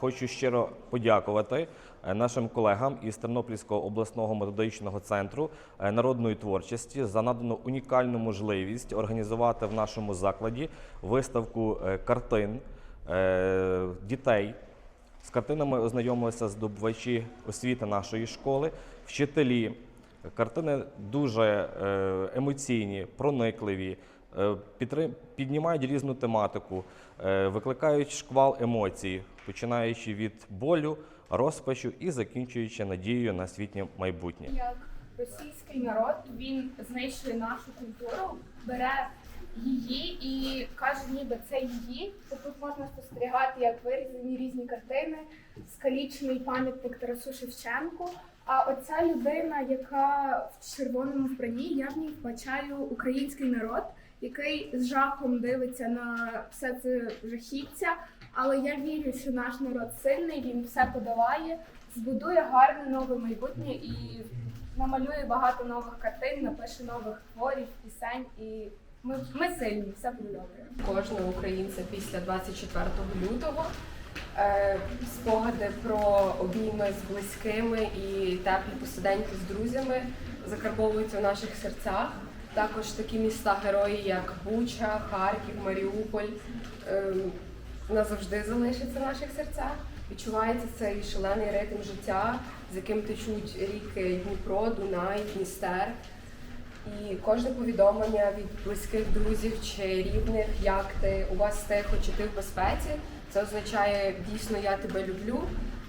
хочу щиро подякувати е, нашим колегам із Тернопільського обласного методичного центру е, народної творчості за надану унікальну можливість організувати в нашому закладі виставку е, картин дітей. З картинами ознайомилися здобувачі освіти нашої школи, вчителі. Картини дуже емоційні, проникливі, піднімають різну тематику, е, викликають шквал емоцій, починаючи від болю, розпачу і закінчуючи надією на світнє майбутнє. як російський народ він знищує нашу культуру, бере її і каже, ніби це її. То тут можна спостерігати, як вирізані різні картини, скалічений пам'ятник Тарасу Шевченку. А оця людина, яка в червоному вбранні, я в ній вбачаю український народ, який з жахом дивиться на все це жахіття. Але я вірю, що наш народ сильний, він все подолає, збудує гарне нове майбутнє і намалює багато нових картин, напише нових творів, пісень. І ми, ми сильні, все буде добре. кожного українця після 24 лютого. Е, Спогади про обійми з близькими і теплі посиденьки з друзями закарбовуються в наших серцях. Також такі міста герої, як Буча, Харків, Маріуполь, е, назавжди залишаться в наших серцях. Відчувається цей шалений ритм життя, з яким течуть ріки Дніпро, Дунай, Дністер. І кожне повідомлення від близьких друзів чи рідних, як ти у вас тихо, чи ти в безпеці, це означає дійсно я тебе люблю.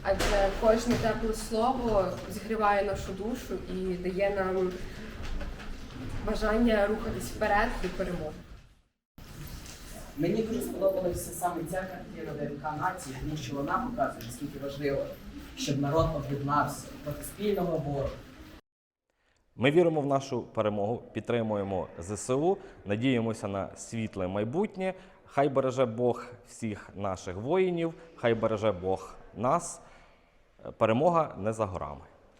Адже кожне тепле слово зігріває нашу душу і дає нам бажання рухатись вперед до перемоги. Мені дуже сподобалася саме ця картина ДНК нації, тому що вона показує, наскільки важливо, щоб народ об'єднався проти спільного ворога. Ми віримо в нашу перемогу, підтримуємо ЗСУ, надіємося на світле майбутнє. Хай береже Бог всіх наших воїнів, хай береже Бог нас. Перемога не за горами.